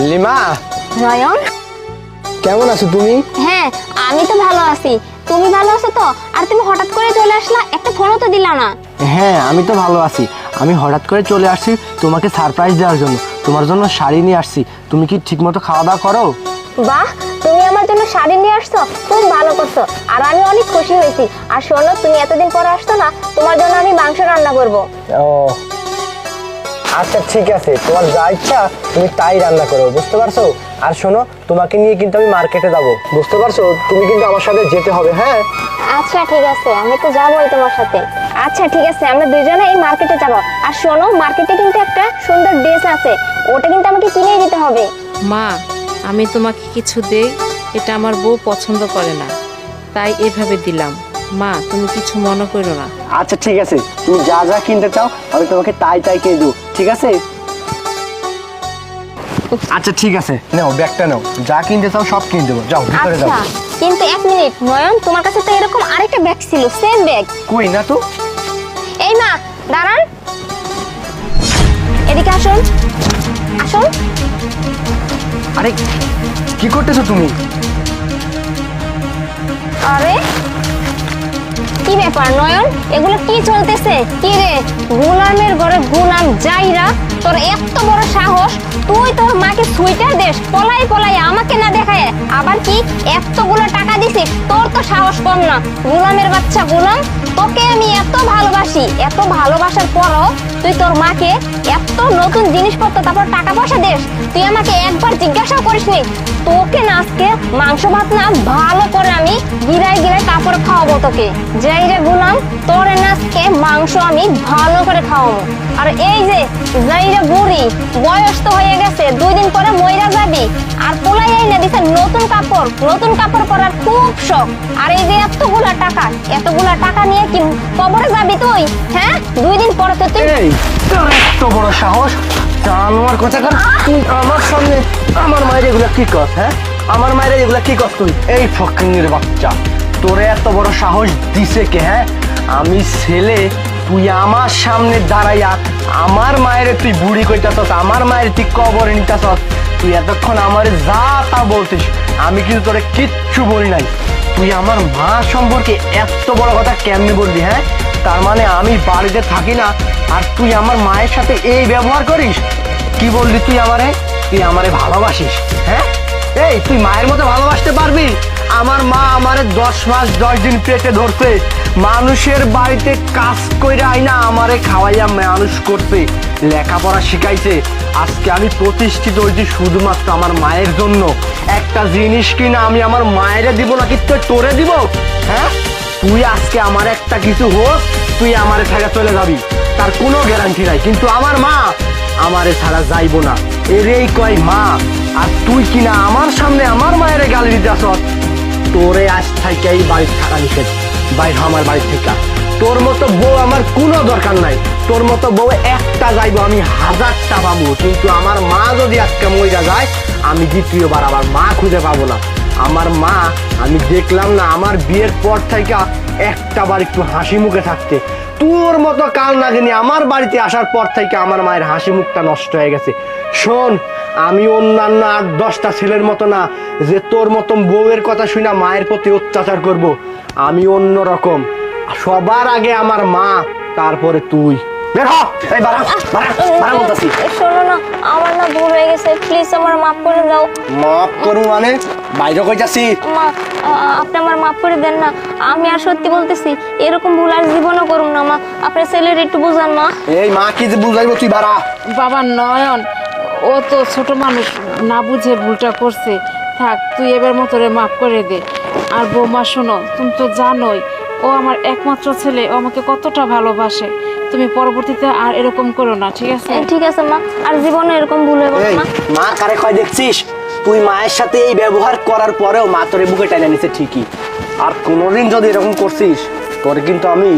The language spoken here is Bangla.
লিমা নয়ন কেমন আছো তুমি? হ্যাঁ আমি তো ভালো আছি। তুমি ভালো আছো তো? আর তুমি হঠাৎ করে চলে আসলা একটা ফোনও তো দিলা না। হ্যাঁ আমি তো ভালো আছি। আমি হঠাৎ করে চলে আসছি তোমাকে সারপ্রাইজ দেওয়ার জন্য। তোমার জন্য শাড়ি নিয়ে আসছি। তুমি কি ঠিকমতো খাওয়া দাওয়া করো? বাহ তুমি আমার জন্য শাড়ি নিয়ে আসছো? খুব ভালো করছ। আর আমি অনেক খুশি হয়েছি। আর শোনো তুমি এতদিন পরে আসছো না তোমার জন্য আমি মাংস রান্না করব। ও আচ্ছা ঠিক আছে তোমার যা ইচ্ছা তুমি তাই রান্না করো বুঝতে পারছ? আর শোনো তোমাকে নিয়ে কিন্তু আমি মার্কেটে যাব বুঝতে পারছ? তুমি কিন্তু আমার সাথে যেতে হবে হ্যাঁ? আচ্ছা ঠিক আছে আমি তো যাবোই তোমার সাথে। আচ্ছা ঠিক আছে আমরা দুইজনে এই মার্কেটে যাব। আর শোনো মার্কেটে কিন্তু একটা সুন্দর ড্রেস আছে ওটা কিন্তু আমাকে কিনেই দিতে হবে। মা আমি তোমাকে কিছু দেই এটা আমার বউ পছন্দ করে না তাই এভাবে দিলাম। মা তুমি কিছু মনে করো না। আচ্ছা ঠিক আছে। তুমি যা যা কিনতে চাও আমি তোমাকে তাই তাই কিনে দেবো। ঠিক আছে? আচ্ছা ঠিক আছে। নাও ব্যাগটা নাও। যা কিনতে চাও সব কিনে দেবো। যাও ভিতরে যাও। আচ্ছা কিন্তু এক মিনিট নয়ন তোমার কাছে তো এরকম আরেকটা ব্যাগ ছিল সেম ব্যাগ কই না তো? এই মা দাঁড়ান। এদিকে আসুন। আসুন। আরে কি করতেছো তুমি? ব্যাপার এগুলো কি চলতেছে? কি রে? গুলামের ঘরে গুলাম যাইরা তোর এত বড় সাহস, তুই তোর মাকে সুইটার দেশ পলাই পলাই আমাকে না দেখায়। আবার কি? এতগুলো টাকা দিছিস তোর তো সাহস কম না। গুলামের বাচ্চা গুলাম, তোকে আমি এত ভালোবাসি, এত ভালোবাসার পরও তুই তোর মাকে এত নতুন জিনিসপত্র, তারপর টাকা পয়সা দেশ তুই আমাকে একবার জিজ্ঞাসাও করিসনি। তোকে না মাংস ভাত না ভালো করে আমি গিরায় গিরায় কাপড় খাওয়াবো তোকে। যাই রে গুলাম তোর না মাংস আমি ভালো করে খাওয়াবো। আর এই যে, যাই রে বুড়ি, বয়স তো হয়ে গেছে, দুই দিন পরে মইরা যাবি। আর পোলাই আইনা দিছে নতুন কাপড় নতুন কাপড় পরার খুব শখ। আর এই যে এতগুলা টাকা এতগুলা টাকা নিয়ে কি কবরে যাবি তুই? হ্যাঁ? দুই দিন পরে তো তুই এত বড় সাহস জানোয়ার কথা কর। তুই আমার সামনে আমার মায়ের এগুলা কি কর হ্যাঁ? আমার মায়ের এগুলা কি কর তুই? এই ফকিংয়ের বাচ্চা তোরে এত বড় সাহস দিছে কে হ্যাঁ? আমি ছেলে, তুই আমার সামনে দাঁড়াইয়া আমার মায়ের তুই বুড়ি কইতাছস, আমার মায়ের তুই কবরে নিতাছস, তুই এতক্ষণ আমার যা তা বলতিস, আমি কিন্তু তোরে কিচ্ছু বলি নাই। তুই আমার মা সম্পর্কে এত বড় কথা কেমনি বললি হ্যাঁ? তার মানে আমি বাড়িতে থাকি না, আর তুই আমার মায়ের সাথে এই ব্যবহার করিস? কি বললি তুই আমারে? তুই আমারে ভালোবাসিস হ্যাঁ? এই, তুই মায়ের মতো ভালোবাসতে পারবি? আমার মা আমারে দশ মাস, দশ দিন পেটে ধরছে। মানুষের বাড়িতে কাজ কইরা আইনা আমারে খাওয়াইয়া মানুষ করছে, লেখাপড়া শিখাইছে। আজকে আমি প্রতিষ্ঠিত হয়েছি শুধুমাত্র আমার মায়ের জন্য। একটা জিনিস কিনা আমি আমার মায়েরে দিব নাকি তুই তোরে দিব? হ্যাঁ? তুই আজকে আমার একটা কিছু হোক তুই আমারে ছাড়া চলে যাবি। তার কোনো গ্যারান্টি নাই। কিন্তু আমার মা আমারে ছাড়া যাইবো না। এরেই কয় মা, আর তুই কিনা আমার সামনে আমার মায়ের গালি দিতে তোরে আজ থেকে বাড়ির থাকা নিষেধ। বাইর আমার বাড়ির থেকে। তোর মতো বউ আমার কোনো দরকার নাই। তোর মতো বউ একটা যাইবো আমি হাজারটা পাবো। কিন্তু আমার মা যদি আজকে মইরা যায়, আমি দ্বিতীয়বার আবার মা খুঁজে পাবো না। আমার মা, আমি দেখলাম না, আমার বিয়ের পর থেকে একটা বার একটু হাসি মুখে থাকতে। তোর মতো কাল লাগেনি আমার বাড়িতে আসার পর থেকে আমার মায়ের হাসি মুখটা নষ্ট হয়ে গেছে। শোন আমি অন্যান্য আট দশটা ছেলের মতো না যে তোর মতন বউয়ের কথা শুনে মায়ের প্রতি অত্যাচার করব আমি অন্য রকম। সবার আগে আমার মা তারপরে তুই। বের হ! এই বাড়া বাড়া বাড়া বলতাছি। শোনো না আমার না ভুল হয়ে গেছে। প্লিজ আমার মাফ করে দাও। মাফ করু মানে? বাইরে কইতাছি। মা আপনি আমার মাফ করে দেন না। আমি আর সত্যি বলতেছি এরকম ভুল আর জীবনও করুন না মা। আপনার ছেলের একটু বুঝান মা। এই মা কি যে বুঝাইবো তুই বাড়া? বাবা নয়ন ও তো ছোট মানুষ না বুঝে ভুলটা করছে। থাক তুই এবার মতো রে মাফ করে দে। আর বৌমা শোনো তুমি তো জানোই ও আমার একমাত্র ছেলে ও আমাকে কতটা ভালোবাসে। তুমি পরবর্তীতে আর এরকম করো না ঠিক আছে? ঠিক আছে মা। আর জীবনে এরকম ভুল হবে না মা। মা কারে কয় দেখছিস? তুই মায়ের সাথে এই ব্যবহার করার পরেও মা তোরে বুকে টেনে নিছে ঠিকই। আর কোনোদিন যদি এরকম করছিস, তোর কিন্তু আমি